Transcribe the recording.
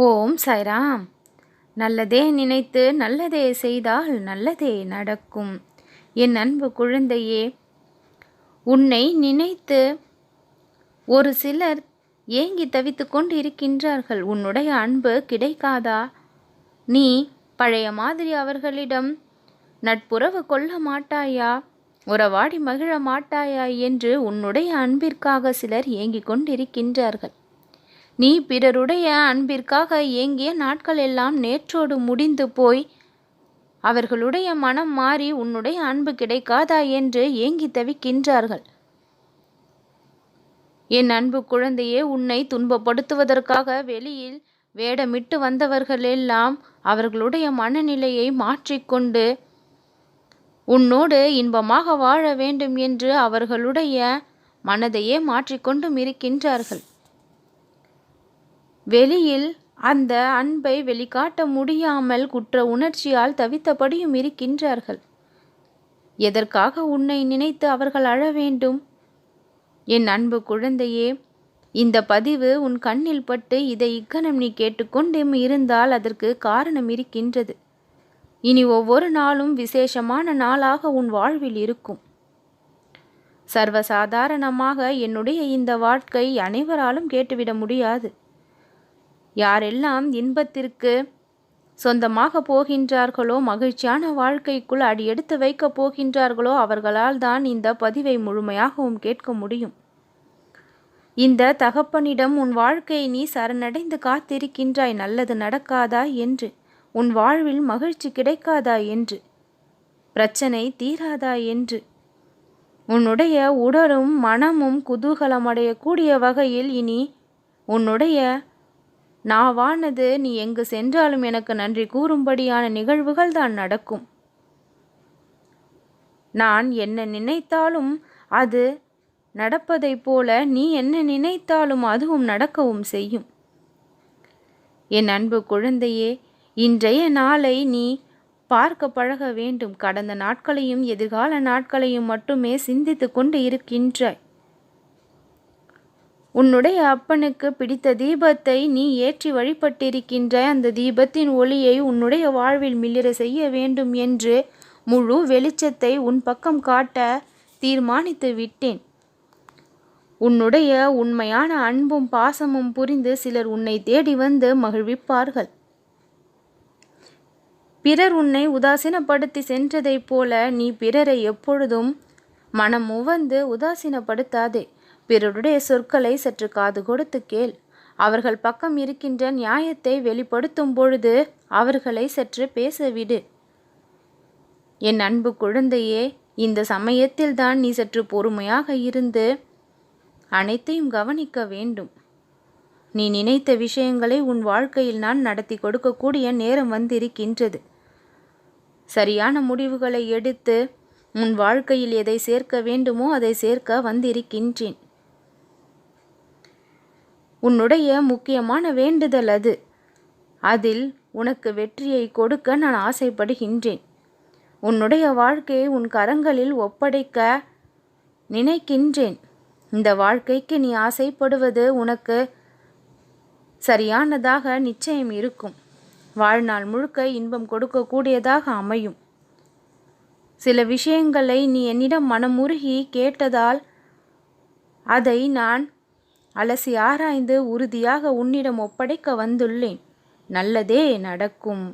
ஓம் சாய்ராம். நல்லதே நினைத்து நல்லதே செய்தால் நல்லதே நடக்கும். என் அன்பு குழந்தையே உன்னை நினைத்து ஒரு சிலர் ஏங்கி தவித்து கொண்டு இருக்கின்றார்கள் உன்னுடைய அன்பு கிடைக்காதா? நீ பழைய மாதிரி அவர்களிடம் நட்புறவு கொள்ள மாட்டாயா? உறவாடி மகிழ மாட்டாயா? என்று உன்னுடைய அன்பிற்காக சிலர் ஏங்கிக் கொண்டிருக்கின்றார்கள். நீ பிறருடைய அன்பிற்காக ஏங்கிய நாட்கள் எல்லாம் நேற்றோடு முடிந்து போய் அவர்களுடைய மனம் மாறி உன்னுடைய அன்பு கிடைக்காதா என்று ஏங்கி தவிக்கின்றார்கள். என் அன்பு குழந்தையே உன்னை துன்பப்படுத்துவதற்காக வெளியில் வேடமிட்டு வந்தவர்களெல்லாம் அவர்களுடைய மனநிலையை மாற்றிக்கொண்டு உன்னோடு இன்பமாக வாழ வேண்டும் என்று அவர்களுடைய மனதையே மாற்றிக்கொண்டும் இருக்கின்றார்கள். வெளியில் அந்த அன்பை வெளிக்காட்ட முடியாமல் குற்ற உணர்ச்சியால் தவித்தபடியும் இருக்கின்றார்கள். எதற்காக உன்னை நினைத்து அவர்கள் அழ வேண்டும்? என் அன்பு குழந்தையே இந்த பதிவு உன் கண்ணில் பட்டு இதை இக்கணம் நீ கேட்டுக்கொண்டும் இருந்தால் அதற்கு காரணம் இருக்கின்றது. இனி ஒவ்வொரு நாளும் விசேஷமான நாளாக உன் வாழ்வில் இருக்கும். சர்வசாதாரணமாக என்னுடைய இந்த வாழ்க்கை அனைவராலும் கேட்டுவிட முடியாது. யாரெல்லாம் இன்பத்திற்கு சொந்தமாக போகின்றார்களோ மகிழ்ச்சியான வாழ்க்கைக்குள் அடியெடுத்து வைக்கப் போகின்றார்களோ அவர்களால் தான் இந்த பதிவை முழுமையாகவும் கேட்க முடியும். இந்த தகப்பனிடம் உன் வாழ்க்கையை நீ சரணடைந்து காத்திருக்கின்றாய் நல்லது நடக்காதா என்று உன் வாழ்வில் மகிழ்ச்சி கிடைக்காதா என்று பிரச்சனை தீராதா என்று உன்னுடைய உடலும் மனமும் குதூகலமடையக்கூடிய வகையில் இனி உன்னுடைய நான் வானது நீ எங்கு சென்றாலும் எனக்கு நன்றி கூறும்படியான நிகழ்வுகள் தான் நடக்கும். நான் என்ன நினைத்தாலும் அது நடப்பதைப் போல நீ என்ன நினைத்தாலும் அதுவும் நடக்கவும் செய்யும். என் அன்பு குழந்தையே இன்றைய நாளை நீ பார்க்க பழக வேண்டும். கடந்த நாட்களையும் எதிர்கால நாட்களையும் மட்டுமே சிந்தித்து கொண்டு இருக்கின்றாய். உன்னுடைய அப்பனுக்கு பிடித்த தீபத்தை நீ ஏற்றி வழிபட்டிருக்கின்ற அந்த தீபத்தின் ஒளியை உன்னுடைய வாழ்வில் மிளிர செய்ய வேண்டும் என்று முழு வெளிச்சத்தை உன் பக்கம் காட்ட தீர்மானித்து விட்டேன். உன்னுடைய உண்மையான அன்பும் பாசமும் புரிந்து சிலர் உன்னை தேடி வந்து மகிழ்விப்பார்கள். பிறர் உன்னை உதாசீனப்படுத்தி சென்றதைப் போல நீ பிறரை எப்பொழுதும் மனம் உவந்து உதாசீனப்படுத்தாதே. பிறருடைய சொற்களை சற்று காது கொடுத்து கேள். அவர்கள் பக்கம் இருக்கின்ற நியாயத்தை வெளிப்படுத்தும் பொழுது அவர்களை சற்று பேசவிடு. என் அன்பு குழந்தையே இந்த சமயத்தில் தான் நீ சற்று பொறுமையாக இருந்து அனைத்தையும் கவனிக்க வேண்டும். நீ நினைத்த விஷயங்களை உன் வாழ்க்கையில் நான் நடத்தி கொடுக்கக்கூடிய நேரம் வந்திருக்கின்றது. சரியான முடிவுகளை எடுத்து உன் வாழ்க்கையில் எதை சேர்க்க வேண்டுமோ அதை சேர்க்க வந்திருக்கின்றேன். உன்னுடைய முக்கியமான வேண்டுதல் அது. அதில் உனக்கு வெற்றியை கொடுக்க நான் ஆசைப்படுகின்றேன். உன்னுடைய வாழ்க்கையை உன் கரங்களில் ஒப்படைக்க நினைக்கின்றேன். இந்த வாழ்க்கைக்கு நீ ஆசைப்படுவது உனக்கு சரியானதாக நிச்சயம் இருக்கும். வாழ்நாள் முழுக்க இன்பம் கொடுக்கக்கூடியதாக அமையும். சில விஷயங்களை நீ என்னிடம் மனமுருகி கேட்டதால் அதை நான் அலசி ஆராய்ந்து உறுதியாக உன்னிடம் ஒப்படைக்க வந்துள்ளேன். நல்லதே நடக்கும்.